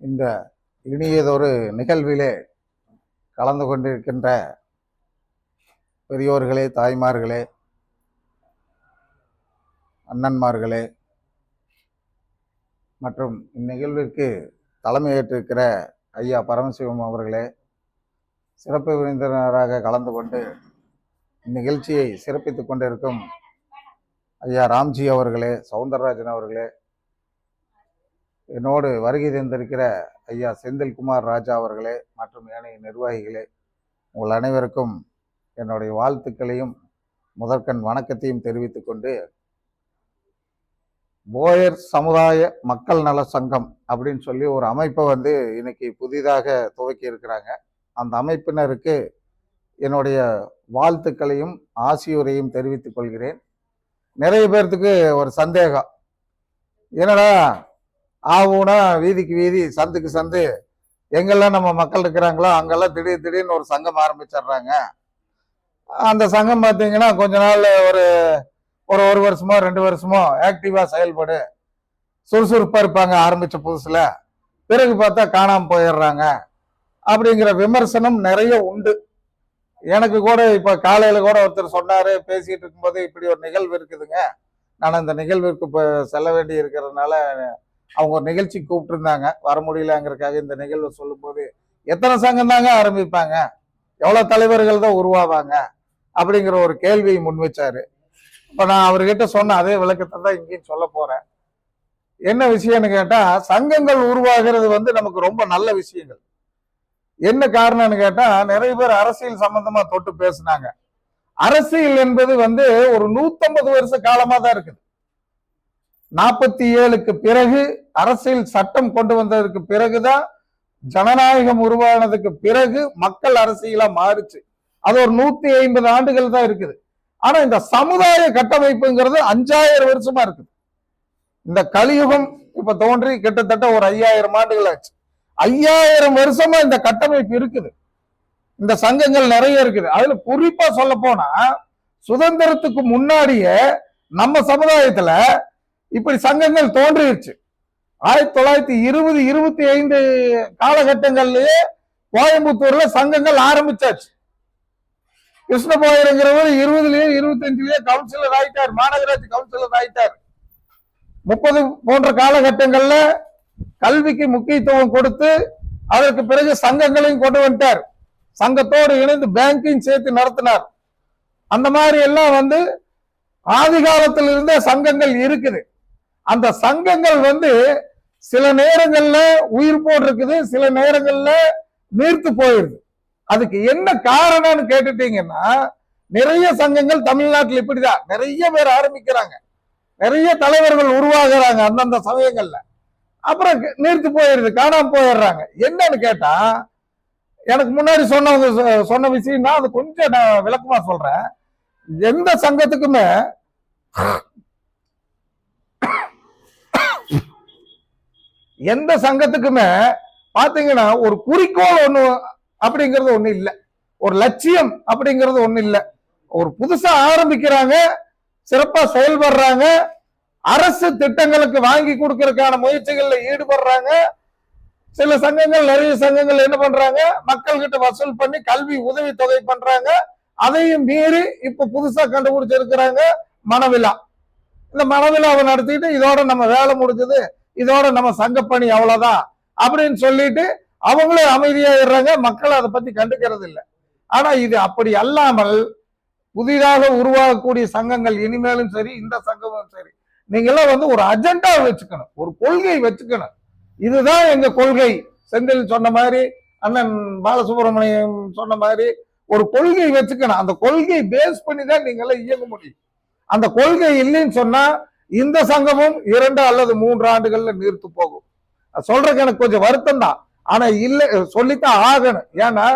இந்த இனியதொரு நிகழ்விலே கலந்து கொண்டிருக்கின்ற பெரியோர்களே தாய்மார்களே அண்ணன்மார்களே மற்றும் இந்நிகழ்விற்கு தலைமையேற்றிருக்கிற ஐயா பரமசிவம் அவர்களே சிறப்பு விருந்தினராக கலந்து கொண்டு இந்நிகழ்ச்சியை சிறப்பித்துக் கொண்டிருக்கும் ஐயா ராம்ஜி அவர்களே சவுந்தரராஜன் அவர்களே என்னோடு வருகை தந்திருக்கிற ஐயா செந்தில்குமார் ராஜா அவர்களே மற்றும் ஏனைய நிர்வாகிகளே உங்கள் அனைவருக்கும் என்னுடைய வாழ்த்துக்களையும் முதற்கண் வணக்கத்தையும் தெரிவித்துக் கொண்டு போயர் சமுதாய மக்கள் நல சங்கம் அப்படின்னு சொல்லி ஒரு அமைப்பை வந்து இன்னைக்கு புதிதாக துவக்கி இருக்கிறாங்க. அந்த அமைப்பினருக்கு என்னுடைய வாழ்த்துக்களையும் ஆசியுரையும் தெரிவித்துக் கொள்கிறேன். நிறைய பேர்த்துக்கு ஒரு சந்தேகம். என்னடா ஆவுனா வீதிக்கு வீதி சந்துக்கு சந்து. எங்கெல்லாம் நம்ம மக்கள் இருக்கிறாங்களோ அங்கெல்லாம் திடீர் திடீர்னு ஒரு சங்கம் ஆரம்பிச்சிடுறாங்க. அந்த சங்கம் பார்த்தீங்கன்னா கொஞ்ச நாள் ஒரு ஒரு ஒரு வருஷமோ ரெண்டு வருஷமோ ஆக்டிவாக செயல்படு. சுறுசுறுப்பாக இருப்பாங்க ஆரம்பித்த புதுசில். பிறகு பார்த்தா காணாமல் போயிடுறாங்க. அப்படிங்கிற விமர்சனம் நிறைய உண்டு. எனக்கு கூட இப்போ காலையில் கூட ஒருத்தர் சொன்னார் பேசிகிட்டு இருக்கும்போது இப்படி ஒரு நிகழ்வு இருக்குதுங்க. நான் அந்த நிகழ்விற்கு இப்போ செல்ல வேண்டி இருக்கிறதுனால அவங்க ஒரு நிகழ்ச்சி கூப்பிட்டுருந்தாங்க வர முடியலங்கிறதுக்காக இந்த நிகழ்வை சொல்லும்போது எத்தனை சங்கம் தாங்க ஆரம்பிப்பாங்க? எவ்வளோ தலைவர்கள் தான் உருவாவாங்க? அப்படிங்கிற ஒரு கேள்வியை முன் வச்சாரு. நான் அவர்கிட்ட சொன்ன அதே விளக்கத்தை தான் இங்கேயும் சொல்ல போறேன். என்ன விஷயம்னு கேட்டால் சங்கங்கள் உருவாகிறது வந்து நமக்கு ரொம்ப நல்ல விஷயங்கள். என்ன காரணம்னு கேட்டால் நிறைய பேர் அரசியல் சம்பந்தமாக தொட்டு பேசுனாங்க. அரசியல் என்பது வந்து ஒரு நூத்தம்பது வருஷ காலமாக தான் இருக்குது. நாற்பத்தி ஏழுக்கு பிறகு அரசியல் சட்டம் கொண்டு வந்ததற்கு பிறகுதான் ஜனநாயகம் உருவானதுக்கு பிறகு மக்கள் அரசியலா மாறுச்சு. அது ஒரு நூத்தி ஐம்பது ஆண்டுகள் தான் இருக்குது. ஆனா இந்த சமுதாய கட்டமைப்புங்கிறது அஞ்சாயிரம் வருஷமா இருக்குது. இந்த கலியுகம் இப்ப தோன்றி கிட்டத்தட்ட ஒரு ஐயாயிரம் ஆண்டுகள் ஆச்சு. ஐயாயிரம் வருஷமா இந்த கட்டமைப்பு இருக்குது. இந்த சங்கங்கள் நிறைய இருக்குது. அதுல குறிப்பா சொல்ல போனா சுதந்திரத்துக்கு முன்னாடியே நம்ம சமுதாயத்துல இப்படி சங்கங்கள் தோன்றிருச்சு. ஆயிரத்தி தொள்ளாயிரத்தி இருபது இருபத்தி ஐந்து காலகட்டங்கள்லயே கோயம்புத்தூர்ல சங்கங்கள் ஆரம்பிச்சாச்சு. கிருஷ்ணபோயருங்கிறவர் இருபதுலயே இருபத்தஞ்சுலயே கவுன்சிலர் ஆயிட்டார் மாநகராட்சி கவுன்சிலர் ஆயிட்டார். முப்பது போன்ற காலகட்டங்கள்ல கல்விக்கு முக்கியத்துவம் கொடுத்து அதற்கு பிறகு சங்கங்களையும் கொண்டு வந்துட்டார். சங்கத்தோடு இணைந்து பேங்கையும் சேர்த்து நடத்தினார். அந்த மாதிரி எல்லாம் வந்து ஆதி இருந்தே சங்கங்கள் இருக்குது. அந்த சங்கங்கள் வந்து சில நேரங்கள்ல உயிர் போட்டிருக்குது சில நேரங்கள்ல நீர்த்து போயிடுது அதுக்கு என்ன காரணம்னு கேட்டுட்டீங்கன்னா நிறைய சங்கங்கள் தமிழ்நாட்டில் இப்படிதான். நிறைய பேர் ஆரம்பிக்கிறாங்க. நிறைய தலைவர்கள் உருவாகிறாங்க அந்தந்த சமயங்கள்ல. அப்புறம் நீர்த்து போயிடுது காணாம போயிடுறாங்க. என்னன்னு கேட்டா எனக்கு முன்னாடி சொன்னவங்க சொ- சொன்ன விஷயம் தான் அது கொஞ்சம் நான் விளக்கமா சொல்றேன். எந்த சங்கத்துக்குமே எந்த சங்கத்துக்குமே பாத்தீங்கன்னா ஒரு குறிக்கோள் ஒண்ணு அப்படிங்கிறது ஒண்ணு இல்லை. ஒரு லட்சியம் அப்படிங்கிறது ஒண்ணு இல்லை. ஒரு புதுசா ஆரம்பிக்கிறாங்க சிறப்பா செயல்படுறாங்க அரசு திட்டங்களுக்கு வாங்கி கொடுக்கறதுக்கான முயற்சிகள்ல ஈடுபடுறாங்க. சில சங்கங்கள் நிறைய சங்கங்கள் என்ன பண்றாங்க? மக்கள் கிட்ட வசூல் பண்ணி கல்வி உதவி தொகை பண்றாங்க. அதையும் மீறி இப்ப புதுசா கண்டுபிடிச்சிருக்கிறாங்க மனவிழா. இந்த மனவிழாவை நடத்திட்டு இதோட நம்ம வேலை முடிஞ்சது. இதோட நம்ம சங்கப்பணி அவ்வளவுதான் அப்படின்னு சொல்லிட்டு அவங்களே அமைதியாயிடுறாங்க மக்கள் அதை பத்தி கண்டுக்கிறது இல்லை. ஆனா இது அப்படி அல்லாமல் புதிதாக உருவாகக்கூடிய சங்கங்கள் இனிமேலும் சரி இந்த சங்கமும் சரி நீங்க எல்லாம் வந்து ஒரு அஜெண்டா வச்சுக்கணும். ஒரு கொள்கை வச்சுக்கணும். இதுதான் எங்க கொள்கை. செந்தில் சொன்ன மாதிரி அண்ணன் பாலசுப்ரமணியம் சொன்ன மாதிரி ஒரு கொள்கை வச்சுக்கணும். அந்த கொள்கை பேஸ் பண்ணி தான் நீங்க எல்லாம் இயங்க முடியும். அந்த கொள்கை இல்லைன்னு சொன்னா இந்த சங்கமும் இரண்டு அல்லது மூன்று ஆண்டுகள்ல நீர்த்து போகும். அது சொல்றதுக்கு எனக்கு கொஞ்சம் வருத்தம் தான். ஆனா இல்ல சொல்லித்தான் ஆகணும். ஏன்னா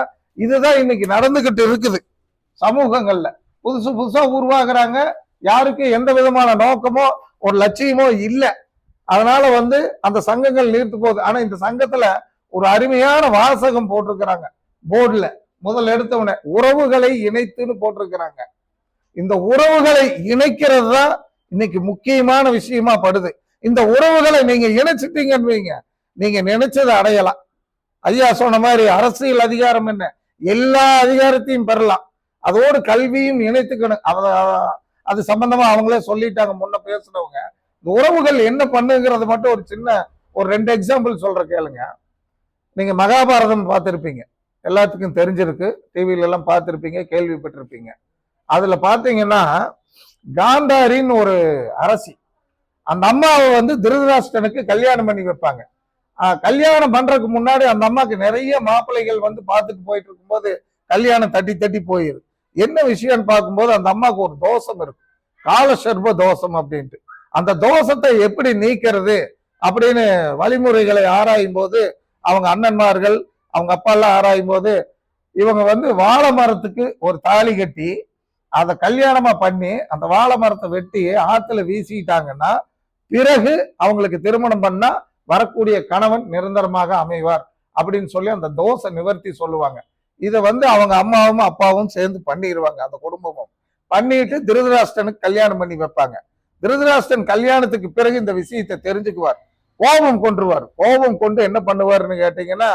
இதுதான் இன்னைக்கு நடந்துகிட்டு இருக்குது சமூகங்கள்ல. புதுசு புதுசா உருவாகிறாங்க. யாருக்கு எந்த விதமான நோக்கமோ ஒரு லட்சியமோ இல்லை. அதனால வந்து அந்த சங்கங்கள் நீர்த்து போகுது. ஆனா இந்த சங்கத்துல ஒரு அருமையான வாசகம் போட்டிருக்கிறாங்க. போர்டுல முதல் எடுத்தவன உறவுகளை இணைத்துன்னு போட்டிருக்கிறாங்க. இந்த உறவுகளை இணைக்கிறது தான் இன்னைக்கு முக்கியமான விஷயமா படுது. இந்த உறவுகளை நீங்க இணைச்சிட்டீங்கன்னு வைங்க நீங்க நினைச்சதை அடையலாம். ஐயா சொன்ன மாதிரி அரசியல் அதிகாரம் என்ன? எல்லா அதிகாரத்தையும் பெறலாம். அதோடு கல்வியும் இணைத்துக்கணும். அது சம்பந்தமா அவங்களே சொல்லிட்டாங்க முன்ன பேசுனவங்க. இந்த உறவுகள் என்ன பண்ணுங்கிறது மட்டும் ஒரு சின்ன ஒரு ரெண்டு எக்ஸாம்பிள் சொல்ற கேளுங்க. நீங்க மகாபாரதம் பார்த்துருப்பீங்க. எல்லாத்துக்கும் தெரிஞ்சிருக்கு. டிவியில எல்லாம் பார்த்துருப்பீங்க கேள்விப்பட்டிருப்பீங்க அதுல பாத்தீங்கன்னா காந்தாரின்னு ஒரு அரசி. அந்த அம்மாவை வந்து திருதராஷ்டனுக்கு கல்யாணம் பண்ணி வைப்பாங்க. கல்யாணம் பண்றதுக்கு முன்னாடி அந்த அம்மாவுக்கு நிறைய மாப்பிள்ளைகள் வந்து பார்த்துட்டு போயிட்டு இருக்கும்போது கல்யாணம் தட்டி தட்டி போயிரு. என்ன விஷயம்னு பார்க்கும்போது அந்த அம்மாவுக்கு ஒரு தோஷம் இருக்கு. காலசர்ப தோஷம் அப்படின்ட்டு. அந்த தோஷத்தை எப்படி நீக்கிறது அப்படின்னு வழிமுறைகளை ஆராயும் போது அவங்க அண்ணன்மார்கள் அவங்க அப்பா எல்லாம் ஆராயும் போது இவங்க வந்து வாழை மரத்துக்கு ஒரு தாலி கட்டி அதை கல்யாணமா பண்ணி அந்த வாழை மரத்தை வெட்டி ஆத்துல வீசிட்டாங்கன்னா பிறகு அவங்களுக்கு திருமணம் பண்ணா வரக்கூடிய கணவன் நிரந்தரமாக அமைவார் அப்படின்னு சொல்லி அந்த தோசை நிவர்த்தி சொல்லுவாங்க. இதை வந்து அவங்க அம்மாவும் அப்பாவும் சேர்ந்து பண்ணிடுவாங்க அந்த குடும்பமும். பண்ணிட்டு திருதராஷ்டனுக்கு கல்யாணம் பண்ணி வைப்பாங்க. திருதராஷ்டன் கல்யாணத்துக்கு பிறகு இந்த விஷயத்தை தெரிஞ்சுக்குவார். கோபம் கொன்றுவார். கோபம் கொண்டு என்ன பண்ணுவாருன்னு கேட்டீங்கன்னா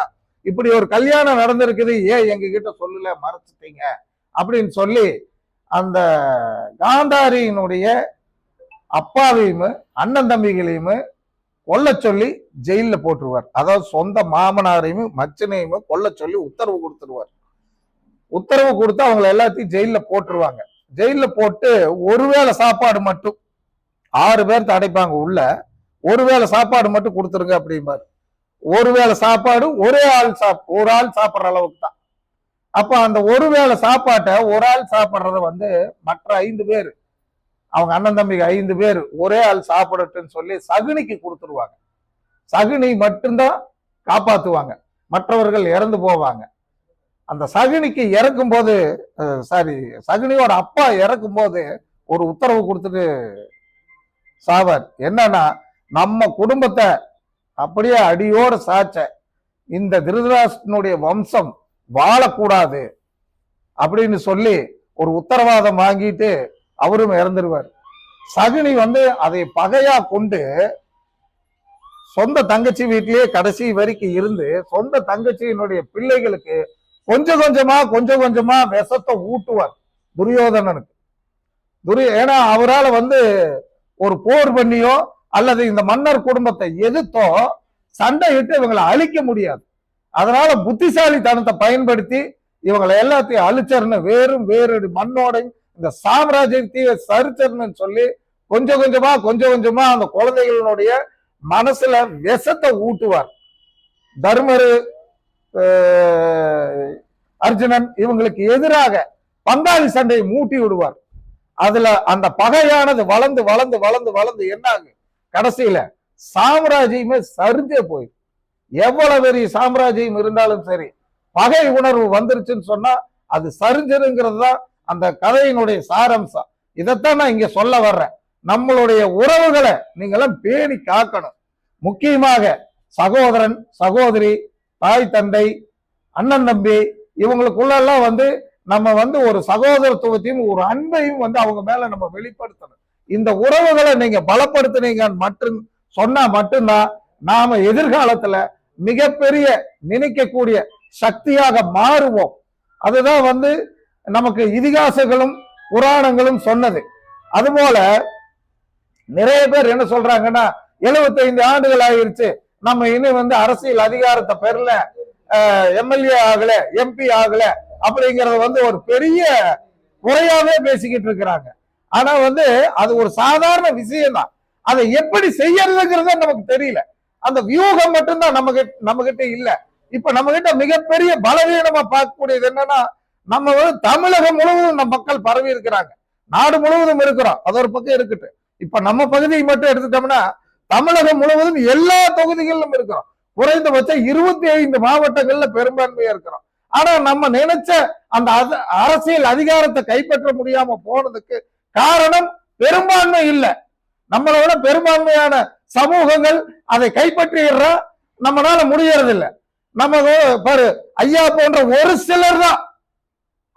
இப்படி ஒரு கல்யாணம் நடந்திருக்குது ஏன் எங்க கிட்ட சொல்லல மறைச்சிட்டீங்க அப்படின்னு சொல்லி அந்த காந்தாரியினுடைய அப்பாவையும் அண்ணன் தம்பிகளையும் கொல்ல சொல்லி ஜெயிலில் போட்டுருவார். அதாவது சொந்த மாமனாரையும் மச்சனையும் கொல்ல சொல்லி உத்தரவு கொடுத்துருவார். உத்தரவு கொடுத்து அவங்களை எல்லாத்தையும் ஜெயிலில் போட்டுருவாங்க. ஜெயிலில் போட்டு ஒருவேளை சாப்பாடு மட்டும் ஆறு பேர் அடைப்பாங்க உள்ள ஒருவேளை சாப்பாடு மட்டும் கொடுத்துருங்க அப்படிம்பாரு. ஒருவேளை சாப்பாடு ஒரே ஆள் சாப் ஒரு ஆள் சாப்பிட்ற அளவுக்கு தான். அப்ப அந்த ஒருவேளை சாப்பாட்டை ஒரு ஆள் சாப்பிட்றத வந்து மற்ற ஐந்து பேர் அவங்க அண்ணன் தம்பிக்கு ஐந்து பேர் ஒரே ஆள் சாப்பிடட்டுன்னு சொல்லி சகுனிக்கு கொடுத்துருவாங்க. சகுனி மட்டும்தான் காப்பாத்துவாங்க. மற்றவர்கள் இறந்து போவாங்க. அந்த சகுனிக்கு இறக்கும் போது சாரி சகுனியோட அப்பா இறக்கும் போது ஒரு உத்தரவு கொடுத்துட்டு சாவார். என்னன்னா நம்ம குடும்பத்தை அப்படியே அடியோடு சாச்ச. இந்த திருதராஷ்டனுடைய வம்சம் வாழக்கூடாது அப்படின்னு சொல்லி ஒரு உத்தரவாதம் வாங்கிட்டு அவரும் இறந்துருவார். சகுனி வந்து அதை பகையா கொண்டு சொந்த தங்கச்சி வீட்டிலேயே கடைசி வரைக்கும் இருந்து சொந்த தங்கச்சியினுடைய பிள்ளைகளுக்கு கொஞ்சம் கொஞ்சமா கொஞ்சம் கொஞ்சமா விஷத்தை ஊட்டுவார் துரியோதனனுக்கு. துரிய ஏன்னா அவரால் வந்து ஒரு போர் பண்ணியோ அல்லது இந்த மன்னர் குடும்பத்தை எதிர்த்தோ சண்டையிட்டு இவங்களை அழிக்க முடியாது. அதனால புத்திசாலித்தனத்தை பயன்படுத்தி இவங்களை எல்லாத்தையும் அழிச்சர்னு வேறும் வேறு மண்ணோடையும் இந்த சாம்ராஜ்யத்தையே சரிச்சர்னு சொல்லி கொஞ்சம் கொஞ்சமா கொஞ்சம் கொஞ்சமா அந்த குழந்தைகளுடைய மனசுல விஷத்தை ஊட்டுவார். தர்மரு அர்ஜுனன் இவங்களுக்கு எதிராக பங்காளி சண்டையை மூட்டி விடுவார். அதுல அந்த பகையானது வளர்ந்து வளர்ந்து வளர்ந்து வளர்ந்து என்ன ஆகும் கடைசியில சாம்ராஜ்யமே சரிஞ்சே போயிடும். எவ்வளவு பெரிய சாம்ராஜ்யம் இருந்தாலும் சரி பகை உணர்வு வந்துருச்சுன்னு சொன்னா அது சரிஞ்சிருங்கிறது தான் அந்த கதையினுடைய சாரம்சம். இதைத்தான் நான் இங்க சொல்ல வர்றேன். நம்மளுடைய உறவுகளை நீங்களாம் பேணி காக்கணும். முக்கியமாக சகோதரன் சகோதரி தாய் தந்தை அண்ணன் தம்பி இவங்களுக்குள்ளெல்லாம் வந்து நம்ம வந்து ஒரு சகோதரத்துவத்தையும் ஒரு அன்பையும் வந்து அவங்க மேல நம்ம வெளிப்படுத்தணும். இந்த உறவுகளை நீங்க பலப்படுத்தினீங்கன்னு மட்டும் சொன்னா மட்டும்தான் நாம எதிர்காலத்துல மிகப்பெரிய நினைக்கக்கூடிய சக்தியாக மாறுவோம். அதுதான் வந்து நமக்கு இதிகாசங்களும் புராணங்களும் சொன்னது. அதுபோல நிறைய பேர் என்ன சொல்றாங்கன்னா 75 ஆண்டுகள் ஆயிருச்சு. நம்ம இன்னும் வந்து அரசியல் அதிகாரத்தை பெறல. எம்எல்ஏ ஆகல எம்பி ஆகல அப்படிங்கறது வந்து ஒரு பெரிய குறையாவே பேசிக்கிட்டு இருக்கிறாங்க. ஆனா வந்து அது ஒரு சாதாரண விஷயம் தான் அதை எப்படி செய்யறதுங்கிறது நமக்கு தெரியல. அந்த வியூகம் மட்டும்தான் நம்ம கிட்ட நம்ம கிட்ட இல்ல. இப்ப நம்ம கிட்ட மிகப்பெரிய பலவீனமா பார்க்கக்கூடியது என்னன்னா நம்ம வந்து தமிழகம் முழுவதும் நம்ம மக்கள் பரவி இருக்கிறாங்க. நாடு முழுவதும் இருக்கிறோம். அது ஒரு பக்கம் இருக்கட்டும். இப்ப நம்ம பகுதியை மட்டும் எடுத்துட்டோம்னா தமிழகம் முழுவதும் எல்லா தொகுதிகளிலும் இருக்கிறோம். குறைந்தபட்சம் இருபத்தி ஐந்து மாவட்டங்கள்ல பெரும்பான்மையா இருக்கிறோம். ஆனா நம்ம நினைச்ச அந்த அரசியல் அதிகாரத்தை கைப்பற்ற முடியாம போனதுக்கு காரணம் பெரும்பான்மை இல்லை. நம்மளோட பெரும்பான்மையான சமூகங்கள் அதை கைப்பற்றிடுற நம்மளால முடியறதில்லை. நம்ம பாரு ஐயா போன்ற ஒரு சிலர் தான்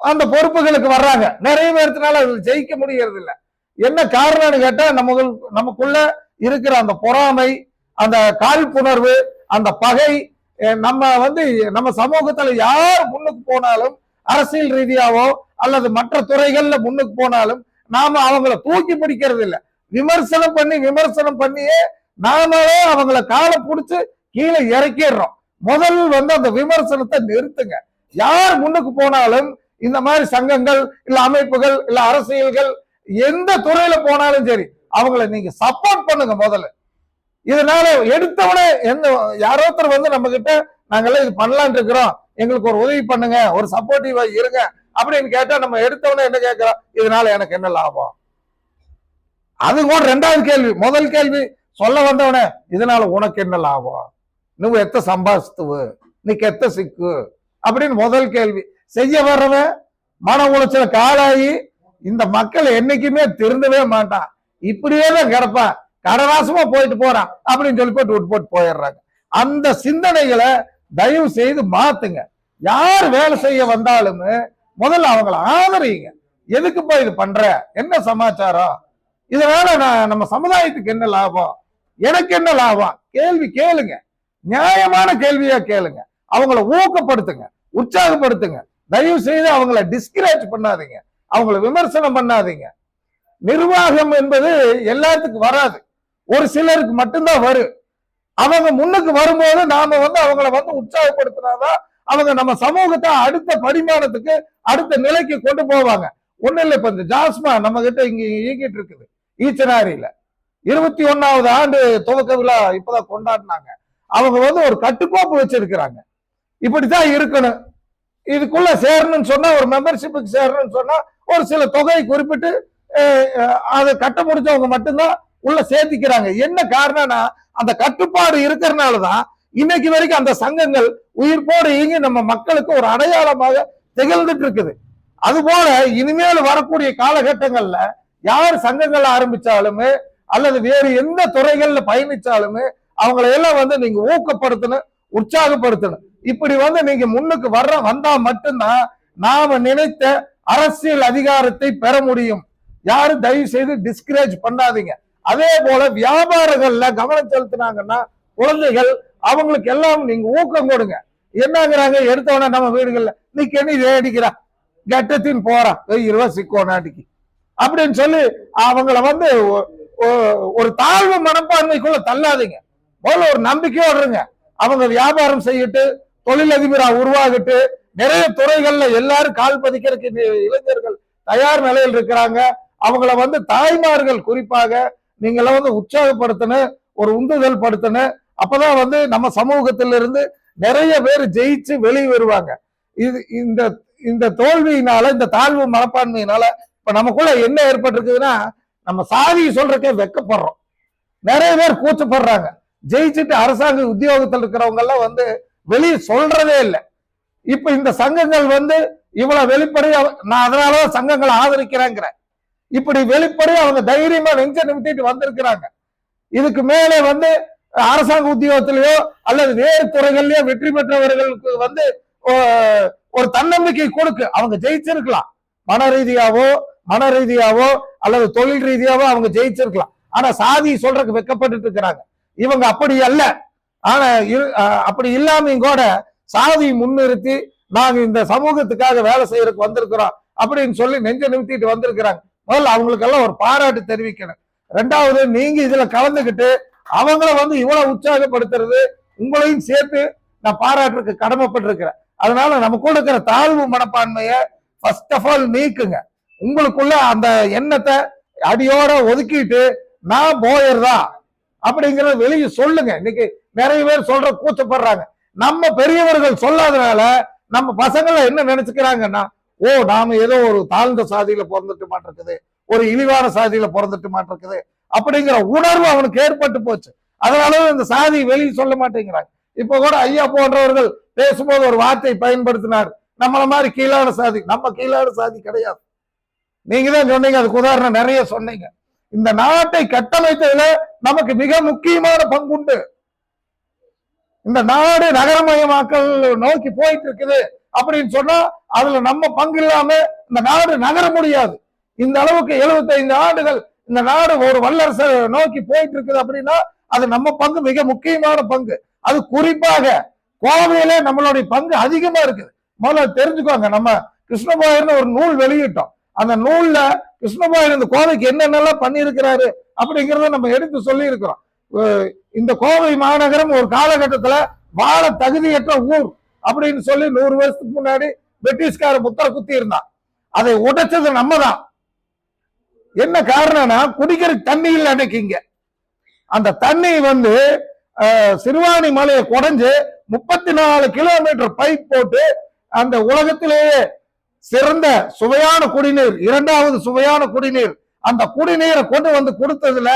அந்த பொறுப்புகளுக்கு வர்றாங்க. நிறைய பேர்த்தினால அதில் ஜெயிக்க முடியறதில்ல. என்ன காரணம்னு கேட்டா நம்ம நமக்குள்ள இருக்கிற அந்த பொறாமை அந்த காழ்ப்புணர்வு அந்த பகை நம்ம வந்து நம்ம சமூகத்துல யார் முன்னுக்கு போனாலும் அரசியல் ரீதியாவோ அல்லது மற்ற துறைகள்ல முன்னுக்கு போனாலும் நாம அவங்கள தூக்கி பிடிக்கிறது இல்லை விமர்சனம் பண்ணி விமர்சனம் பண்ணியே நாமளே அவங்கள காலை பிடிச்சி கீழே இறக்கிடுறோம். முதல் வந்து அந்த விமர்சனத்தை நிறுத்துங்க. யார் முன்னுக்கு போனாலும் இந்த மாதிரி சங்கங்கள் இல்ல அமைப்புகள் இல்ல அரசியல்கள் எந்த துறையில போனாலும் சரி அவங்கள நீங்க சப்போர்ட் பண்ணுங்க முதல்ல. இதனால எடுத்தவனே எந்த யாரோ ஒருத்தர் வந்து நம்ம கிட்ட நாங்கெல்லாம் இது பண்ணலான் இருக்கிறோம். எங்களுக்கு ஒரு உதவி பண்ணுங்க. ஒரு சப்போர்ட்டிவா இருங்க. அப்படின்னு கேட்டா நம்ம எடுத்தவனே என்ன கேட்கிறோம்? இதனால எனக்கு என்ன லாபம்? அது கூட ரெண்டாவது கேள்வி. முதல் கேள்வி சொல்ல வந்தவனே இதனால உனக்கு என்ன லாபம் నువ్వు எத்த சம்பாதித்துவு நீக்கு எத்த சிக்கு அப்படின்னு முதல் கேள்வி செய்ய வர்றவன் மன உளைச்சல காலாகி இந்த மக்கள் என்னைக்குமே திருந்தவே மாட்டான் இப்படியே தான் கிடப்பான் கடனாசமா போயிட்டு போறான் அப்படின்னு சொல்லி போட்டு விட்டு போட்டு போயிடுறாங்க அந்த சிந்தனைகளை தயவு செய்து மாத்துங்க யார் வேலை செய்ய வந்தாலுமே முதல்ல அவங்கள ஆதரிங்க எதுக்குப்பா இது பண்ற என்ன சமாச்சாரம் இதனால நான் நம்ம சமுதாயத்துக்கு என்ன லாபம் எனக்கு என்ன லாபம்? கேள்வி கேளுங்க. நியாயமான கேள்வியா கேளுங்க. அவங்கள ஊக்கப்படுத்துங்க. உற்சாகப்படுத்துங்க. தயவு செய்து அவங்கள டிஸ்கரேஜ் பண்ணாதீங்க. அவங்கள விமர்சனம் பண்ணாதீங்க. நிர்வாகம் என்பது எல்லாத்துக்கும் வராது. ஒரு சிலருக்கு மட்டும்தான் வரும். அவங்க முன்னுக்கு வரும்போது நாம வந்து அவங்கள வந்து உற்சாகப்படுத்தினாதான் அவங்க நம்ம சமூகத்தை அடுத்த பரிமாணத்துக்கு அடுத்த நிலைக்கு கொண்டு போவாங்க. ஒண்ணு இல்லை இப்ப இந்த ஜாஸ்மா நம்ம கிட்ட இங்க இயங்கிட்டு இருக்குது. ஈச்சனாரியில. இருபத்தி ஒன்னாவது ஆண்டு துவக்க விழா இப்பதான் கொண்டாடினாங்க. அவங்க வந்து ஒரு கட்டுக்கோப்பு வச்சிருக்கிறாங்க. இப்படித்தான் இருக்கணும். இதுக்குள்ள சேரணும்னு சொன்னா ஒரு மெம்பர்ஷிப்புக்கு சேரணும்னு சொன்னா ஒரு சில தொகையை குறிப்பிட்டு அதை கட்ட முடிஞ்சவங்க மட்டும்தான் உள்ள சேர்த்திக்கிறாங்க. என்ன காரணம்னா அந்த கட்டுப்பாடு இருக்கிறதுனாலதான் இன்னைக்கு வரைக்கும் அந்த சங்கங்கள் உயிர்ப்போடு இயங்கி நம்ம மக்களுக்கு ஒரு அடையாளமாக திகழ்ந்துட்டு இருக்குது. அதுபோல இனிமேல் வரக்கூடிய காலகட்டங்கள்ல யார் சங்கங்கள் ஆரம்பிச்சாலுமே அல்லது வேறு எந்த துறைகள்ல பயணிச்சாலுமே அவங்களை எல்லாம் வந்து நீங்க ஊக்கப்படுத்தணும் உற்சாகப்படுத்தணும். இப்படி வந்து நீங்க முன்னுக்கு வர்ற வந்தா மட்டும்தான் நாம நினைத்த அரசியல் அதிகாரத்தை பெற முடியும். யாரும் தயவு செய்து டிஸ்கரேஜ் பண்ணாதீங்க. அதே போல வியாபாரங்கள்ல கவனம் செலுத்தினாங்கன்னா குழந்தைகள் அவங்களுக்கு எல்லாம் நீங்க ஊக்கம் கொடுங்க. என்னங்கிறாங்க? எடுத்தவன நம்ம வீடுகள்ல நீ கெனி அடிக்கிறா. கெட்டத்தின் போறா. வெయ్యి ரூபாய் சிக்கோ நாட்டுக்கு அப்படின்னு சொல்லி அவங்கள வந்து ஒரு தாழ்வு மனப்பான்மைக்குள்ள தள்ளாதீங்க. முதல்ல ஒரு நம்பிக்கையோடு இருங்க. அவங்க வியாபாரம் செய்யிட்டு தொழிலதிபரா உருவாகிட்டு நிறைய துறைகள்ல எல்லாரும் கால் பதிக்கிறதுக்கு இளைஞர்கள் தயார் நிலையில் இருக்கிறாங்க. அவங்கள வந்து தாய்மார்கள் குறிப்பாக நீங்கள வந்து உற்சாகப்படுத்தணும் ஒரு உந்துதல் படுத்தணும். அப்பதான் வந்து நம்ம சமூகத்திலிருந்து நிறைய பேர் ஜெயிச்சு வெளியே வருவாங்க. இது இந்த இந்த தோல்வியினால இந்த தாழ்வு மனப்பான்மையினால இப்ப நமக்குள்ள என்ன ஏற்பட்டிருக்குதுன்னா நம்ம சாதியை சொல்றதுக்கே வெக்கப்படுறோம். நிறைய பேர் கூச்சப்படுறாங்க. ஜெயிச்சுட்டு அரசாங்க உத்தியோகத்தில் இருக்கிறவங்க எல்லாம் வந்து வெளியே சொல்றதே இல்லை. இப்ப இந்த சங்கங்கள் வந்து இவ்வளவு வெளிப்படையா நான் அதனாலதான் சங்கங்களை ஆதரிக்கிறேங்கிறேன். இப்படி வெளிப்படையா அவங்க தைரியமா நெஞ்ச நிமித்திட்டு வந்திருக்கிறாங்க. இதுக்கு மேலே வந்து அரசாங்க உத்தியோகத்திலேயோ அல்லது வேறு துறைகள்லயோ வெற்றி பெற்றவர்களுக்கு வந்து ஓ- ஒரு தன்னம்பிக்கை கொடுக்கு அவங்க ஜெயிச்சிருக்கலாம். மன ரீதியாவோ மன ரீதியாவோ அல்லது தொழில் ரீதியாவோ அவங்க ஜெயிச்சிருக்கலாம். ஆனா சாதி சொல்றதுக்கு வெக்கப்பட்டு இருக்கிறாங்க. இவங்க அப்படி அல்ல. ஆனா அப்படி இல்லாமையும் கூட சாதி முன்னிறுத்தி நாங்க இந்த சமூகத்துக்காக வேலை செய்யறதுக்கு வந்திருக்கிறோம் அப்படின்னு சொல்லி நெஞ்ச நிமித்திட்டு வந்திருக்கிறாங்க. முதல்ல அவங்களுக்கெல்லாம் ஒரு பாராட்டு தெரிவிக்கணும். ரெண்டாவது நீங்க இதுல கலந்துகிட்டு அவங்கள வந்து இவ்வளவு உற்சாகப்படுத்துறது உங்களையும் சேர்த்து நான் பாராட்டுறதுக்கு கடமைப்பட்டிருக்கிறேன். அதனால நம்ம கூட இருக்கிற தாழ்வு மனப்பான்மையை ஃபர்ஸ்ட் ஆஃப் ஆல் நீக்குங்க. உங்களுக்குள்ள அந்த எண்ணத்தை அடியோட ஒதுக்கிட்டு நான் போயிடுறா அப்படிங்கிறத வெளியே சொல்லுங்க. இன்னைக்கு நிறைய பேர் சொல்ற கூச்சப்படுறாங்க. நம்ம பெரியவர்கள் சொல்லாதனால நம்ம பசங்களை என்ன நினைச்சுக்கிறாங்கன்னா ஓ நாம ஏதோ ஒரு தாழ்ந்த சாதியில பிறந்துட்டு மாட்டிருக்குது. ஒரு இழிவான சாதியில பிறந்துட்டு மாட்டிருக்குது. அப்படிங்கிற உணர்வு அவனுக்கு ஏற்பட்டு போச்சு. அதனால இந்த சாதி வெளியே சொல்ல மாட்டேங்கிறாங்க. இப்ப கூட ஐயா போன்றவர்கள் பேசும்போது ஒரு வார்த்தை பயன்படுத்தினார். நம்மள மாதிரி கீழான சாதி நம்ம கீழான சாதி கிடையாது. நீங்க தான் சொன்னீங்க அதுக்கு உதாரணம் நிறைய சொன்னீங்க. இந்த நாட்டை கட்டமைத்ததுல நமக்கு மிக முக்கியமான பங்குண்டு. இந்த நாடு நகரமயமாக்கல் நோக்கி போயிட்டு இருக்குது அப்படின்னு சொன்னா அதுல நம்ம பங்கு இல்லாம இந்த நாடு நகர முடியாது. இந்த அளவுக்கு 75 ஆண்டுகள் இந்த நாடு ஒரு வல்லரசை நோக்கி போயிட்டு இருக்குது அப்படின்னா அது நம்ம பங்கு மிக முக்கியமான பங்கு. அது குறிப்பாக கோவையிலே நம்மளுடைய பங்கு அதிகமா இருக்குது. முதல்ல தெரிஞ்சுக்கோங்க நம்ம கிருஷ்ணபாயர்னு ஒரு நூல் வெளியிட்டோம். அந்த நூல்ல கிருஷ்ணபாயன் இந்த கோவைக்கு என்னென்னலாம் பண்ணியிருக்கிறாரு அப்படிங்கறத நம்ம எடுத்து சொல்லி இருக்கிறோம் இந்த கோவை மாநகரம் ஒரு காலகட்டத்துல வாழ தகுதியற்ற ஊர் அப்படின்னு சொல்லி நூறு வருஷத்துக்கு முன்னாடி பிரிட்டிஷ்கார முத்திர குத்தி இருந்தான் அதை உடைச்சது நம்ம தான் என்ன காரணம்னா குடிக்கிற தண்ணி இல்லை அன்னைக்கு இங்க. அந்த தண்ணி வந்து சிறுவாணி மலையை குடைஞ்சு முப்பத்தி நாலு கிலோமீட்டர் பைப் போட்டு அந்த உலகத்திலேயே சிறந்த சுவையான குடிநீர் இரண்டாவது சுவையான குடிநீர். அந்த குடிநீரை கொண்டு வந்து கொடுத்ததுல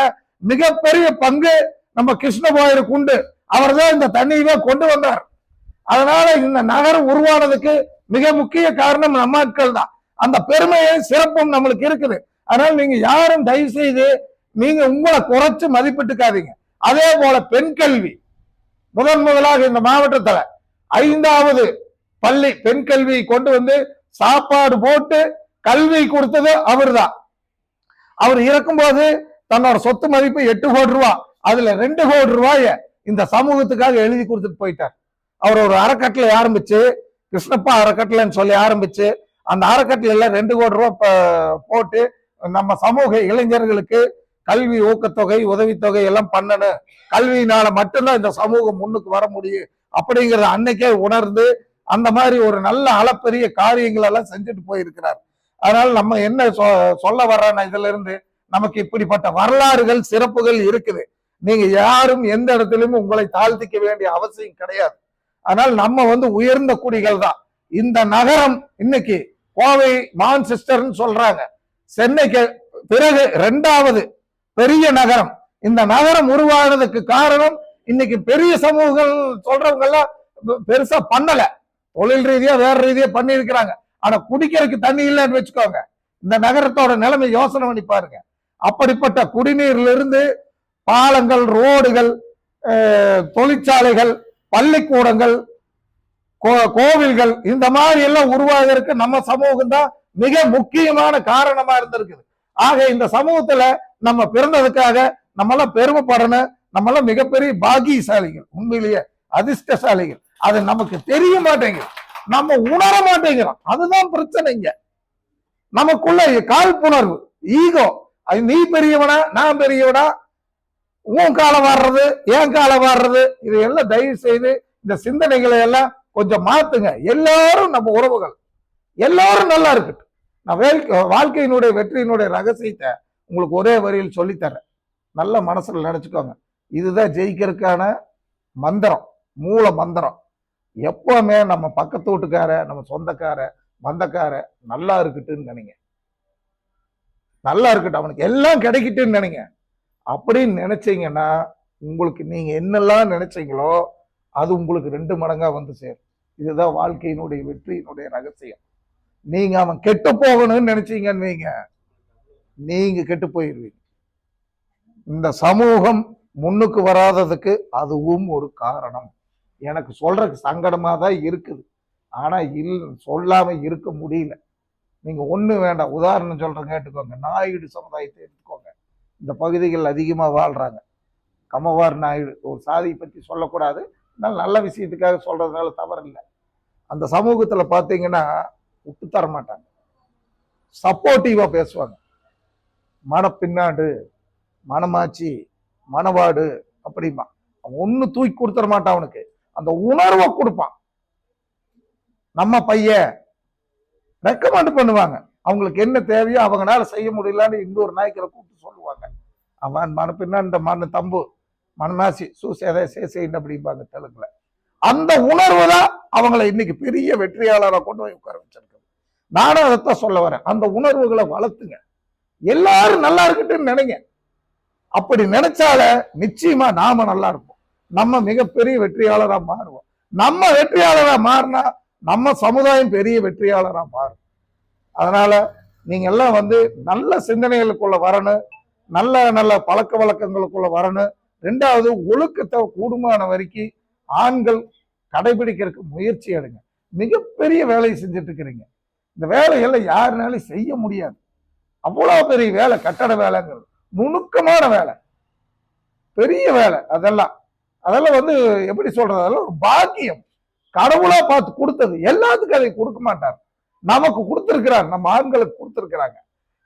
மிகப்பெரிய பங்கு நம்ம கிருஷ்ணபாயருக்கு உண்டு. அவர் தான் இந்த தண்ணியவே கொண்டு வந்தார். அதனால இந்த நகரம் உருவானதுக்கு மிக முக்கிய காரணம் நம்ம மக்கள் தான். அந்த பெருமையும் சிறப்பும் நம்மளுக்கு இருக்குது. அதனால நீங்க யாரும் தயவு செய்து நீங்க உங்களை குறைச்சு மதிப்பிட்டுக்காதீங்க. அதே போல பெண் கல்வி. முதன் முதலாக இந்த மாவட்டத்துல ஐந்தாவது பள்ளி பெண் கல்வி கொண்டு வந்து சாப்பாடு போட்டு கல்வி கொடுத்தது அவர்தான். அவர் இறக்கும்போது தன்னோட சொத்து மதிப்பு எட்டு கோடி ரூபா. அதுல ரெண்டு கோடி ரூபாய இந்த சமூகத்துக்காக எழுதி கொடுத்துட்டு போயிட்டார். அவர் ஒரு அறக்கட்டளை ஆரம்பிச்சு கிருஷ்ணப்பா அறக்கட்டளைன்னு சொல்லி ஆரம்பிச்சு அந்த அறக்கட்டளையில ரெண்டு கோடி ரூபாய் போட்டு நம்ம சமூக இளைஞர்களுக்கு கல்வி ஊக்கத்தொகை உதவித்தொகை எல்லாம் பண்ணணும். கல்வியினால மட்டும்தான் இந்த சமூகம் முன்னுக்கு வர முடியும். அப்படிங்கிறத அன்னைக்கே உணர்ந்து அந்த மாதிரி ஒரு நல்ல அளப்பெரிய காரியங்கள் எல்லாம் செஞ்சுட்டு போயிருக்கிறார். அதனால நம்ம என்ன சொ- சொல்ல வர்றோம்னா இதுல இருந்து நமக்கு இப்படிப்பட்ட வரலாறுகள் சிறப்புகள் இருக்குது. நீங்க யாரும் எந்த இடத்திலும் உங்களை தாழ்த்திக்க வேண்டிய அவசியம் கிடையாது. அதனால் நம்ம வந்து உயர்ந்த குடிகள் தான். இந்த நகரம் இன்னைக்கு கோவை மான்செஸ்டர்ன்னு சொல்றாங்க. சென்னைக்கு பிறகு ரெண்டாவது பெரிய நகரம். இந்த நகரம் உருவானதுக்கு காரணம் இன்னைக்கு பெரிய சமூகங்கள் சொல்றவங்க எல்லாம் பெருசா பண்ணல. தொழில் ரீதியா வேற ரீதியா பண்ணியிருக்கிறாங்க. ஆனா குடிக்கிறதுக்கு தண்ணி இல்லைன்னு வச்சுக்கோங்க. இந்த நகரத்தோட நிலைமை யோசனை பண்ணி பாருங்க. அப்படிப்பட்ட குடிநீர்ல இருந்து பாலங்கள் ரோடுகள் தொழிற்சாலைகள் பள்ளிக்கூடங்கள் கோ- கோவில்கள் இந்த மாதிரி எல்லாம் உருவாகிறதுக்கு நம்ம சமூகம் தான் மிக முக்கியமான காரணமா இருந்திருக்குது. ஆக இந்த சமூகத்துல நம்ம பிறந்ததுக்காக நம்மளாம் பெருமைப்படணும். நம்மளாம் மிகப்பெரிய பாகியசாலிகள் உண்மையிலேயே அதிர்ஷ்டசாலிகள். அது நமக்கு தெரிய மாட்டேங்குது. நம்ம உணர மாட்டேங்கிறோம். அதுதான் பிரச்சனைங்க நமக்குள்ள காழ்ப்புணர்வு ஈகோ. அது நீ பெரியவனா நான் பெரியவனா உன் காலம் வாடுறது என் காலை வாடுறது இது எல்லாம் தயவு செய்து இந்த சிந்தனைகளை எல்லாம் கொஞ்சம் மாத்துங்க. எல்லாரும் நம்ம உறவுகள். எல்லாரும் நல்லா இருக்கட்டும். நான் வேல்- வாழ்க்கையினுடைய வெற்றியினுடைய ரகசியத்தை உங்களுக்கு ஒரே வரியில் சொல்லித்தரேன் நல்ல மனசுல நினைச்சுக்கோங்க. இதுதான் ஜெயிக்கிறதுக்கான மந்திரம். மூல மந்திரம். எப்பவுமே நம்ம பக்கத்து வீட்டுக்கார நம்ம சொந்தக்கார வந்தக்கார நல்லா இருக்கட்டுன்னு நினைங்க. நல்லா இருக்கட்டும் அவனுக்கு எல்லாம் கிடைக்கட்டுன்னு நினைங்க. அப்படின்னு நினைச்சீங்கன்னா உங்களுக்கு நீங்க என்னெல்லாம் நினைச்சீங்களோ அது உங்களுக்கு ரெண்டு மடங்கா வந்து சேரும். இதுதான் வாழ்க்கையினுடைய வெற்றியினுடைய ரகசியம். நீங்க அவன் கெட்டு போகணும்னு நினைச்சீங்கன்னு வைங்க. நீங்க கெட்டு போயிடுவீங்க இந்த சமூகம் முன்னுக்கு வராததுக்கு அதுவும் ஒரு காரணம். எனக்கு சொல்கிறதுக்கு சங்கடமாக தான் இருக்குது. ஆனால் இல் சொல்லாமல் இருக்க முடியல. நீங்கள் ஒன்றும் வேண்டாம். உதாரணம் சொல்கிறேன் கேட்டுக்கோங்க. நாயுடு சமுதாயத்தை எடுத்துக்கோங்க. இந்த பகுதிகள் அதிகமாக வாழ்கிறாங்க கமவார் நாயுடு ஒரு சாதியை பற்றி சொல்லக்கூடாது. நல்ல நல்ல விஷயத்துக்காக சொல்கிறதுனால தவறு இல்லை அந்த சமூகத்தில் பார்த்தீங்கன்னா விட்டு தர மாட்டாங்க. சப்போர்ட்டிவாக பேசுவாங்க. மனப்பின்னாடு மனமாச்சி மனவாடு அப்படிமா அவன் ஒண்ணு தூக்கி கொடுத்துட மாட்டான் அவனுக்கு. அந்த உணர்வை கொடுப்பான். நம்ம பையன் ரெக்கமெண்ட் பண்ணுவாங்க. அவங்களுக்கு என்ன தேவையோ அவங்களால செய்ய முடியலன்னு இன்னொரு நாய்க்கரை கூப்பிட்டு சொல்லுவாங்க. அவன் மனப்பின்னா இந்த மண் தம்பு மனமாசி சூசேதை சேசைன்னு அப்படிம்பாங்க தெலுங்குல. அந்த உணர்வு தான் அவங்களை இன்னைக்கு பெரிய வெற்றியாளராக கொண்டு போய் உட்கார வச்சிருக்கு நானும் அதைத்தான் சொல்ல வரேன். அந்த உணர்வுகளை வளர்த்துங்க. எல்லாரும் நல்லா இருக்கட்டும்னு நினைங்க. அப்படி நினைச்சால நிச்சயமா நாம நல்லா இருப்போம். நம்ம மிகப்பெரிய வெற்றியாளரா மாறுவோம். நம்ம வெற்றியாளரா மாறினா நம்ம சமுதாயம் பெரிய வெற்றியாளரா மாறும். அதனால நீங்க எல்லாம் வந்து நல்ல சிந்தனைகளுக்குள்ள வரணும். நல்ல நல்ல பழக்க வழக்கங்களுக்குள்ள வரணும். ரெண்டாவது ஒழுக்கத்தை கூடுமான வரைக்கும் ஆண்கள் கடைபிடிக்கிறதுக்கு முயற்சி எடுங்க. மிகப்பெரிய வேலையை செஞ்சுட்டு இருக்கிறீங்க இந்த வேலையெல்லாம் யாருனாலும் செய்ய முடியாது. அவ்வளோ பெரிய வேலை கட்டட வேலைங்கிறது. நுணுக்கமான வேலை. பெரிய வேலை அதெல்லாம். அதெல்லாம் வந்து எப்படி சொல்றது? அதெல்லாம் ஒரு பாக்கியம். கடவுளா பார்த்து கொடுத்தது. எல்லாத்துக்கும் அதை கொடுக்க மாட்டார். நமக்கு கொடுத்துருக்கிறார். நம்ம ஆண்களுக்கு கொடுத்துருக்குறாங்க.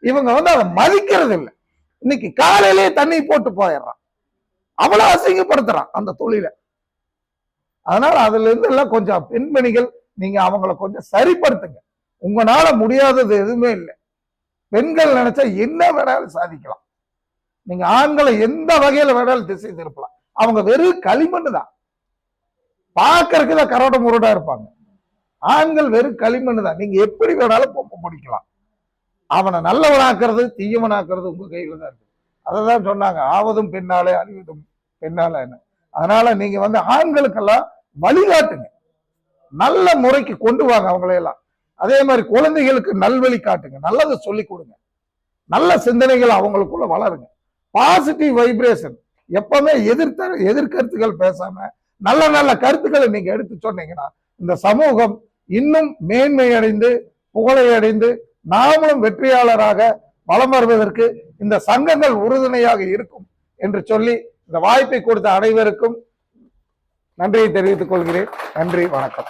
இவங்க வந்து அதை மதிக்கிறது இல்லை இன்னைக்கு காலையிலேயே தண்ணி போட்டு போயிடுறான். அவ்வளவு அசிங்கப்படுத்துறான் அந்த தொழிலை. அதனால அதுல இருந்து எல்லாம் கொஞ்சம் பெண்மணிகள் நீங்க அவங்கள கொஞ்சம் சரிப்படுத்துங்க. உங்களால முடியாதது எதுவுமே இல்லை. பெண்கள் நினைச்சா என்ன வேணாலும் சாதிக்கலாம். நீங்க ஆண்களை எந்த வகையில வேணாலும் திசை திருப்பலாம். அவங்க வெறும் களிமண் தான் பார்க்கறதுக்கு தான் கரோட முரோடா இருப்பாங்க. ஆண்கள் வெறும் களிமண் தான் நீங்க எப்படி வேணாலும் பொம்மை பிடிக்கலாம். அவனை நல்லவனாக்குறது தீயவனாக்குறது உங்க கையில தான் இருக்கு. அதை தான் சொன்னாங்க. ஆவதும் பெண்ணாலே அழிவதும் பெண்ணாலேன்னு அதனால நீங்க வந்து ஆண்களுக்கெல்லாம் வழிகாட்டுங்க. நல்ல முறைக்கு கொண்டு வாங்க அவங்களையெல்லாம். அதே மாதிரி குழந்தைகளுக்கு நல்வழி காட்டுங்க. நல்லதை சொல்லி கொடுங்க. நல்ல சிந்தனைகள் அவங்களுக்குள்ள வளருங்க. பாசிட்டிவ் வைப்ரேஷன் எப்பவுமே எதிர்த்த எதிர்கருத்துக்கள் பேசாம நல்ல நல்ல கருத்துக்களை நீங்க எடுத்து சொன்னீங்கன்னா இந்த சமூகம் இன்னும் மேன்மை அடைந்து புகழை அடைந்து நாமளும் வெற்றியாளராக வலம் வருவதற்கு இந்த சங்கங்கள் உறுதுணையாக இருக்கும் என்று சொல்லி இந்த வாய்ப்பை கொடுத்த அனைவருக்கும் நன்றியை தெரிவித்துக் கொள்கிறேன். நன்றி வணக்கம்.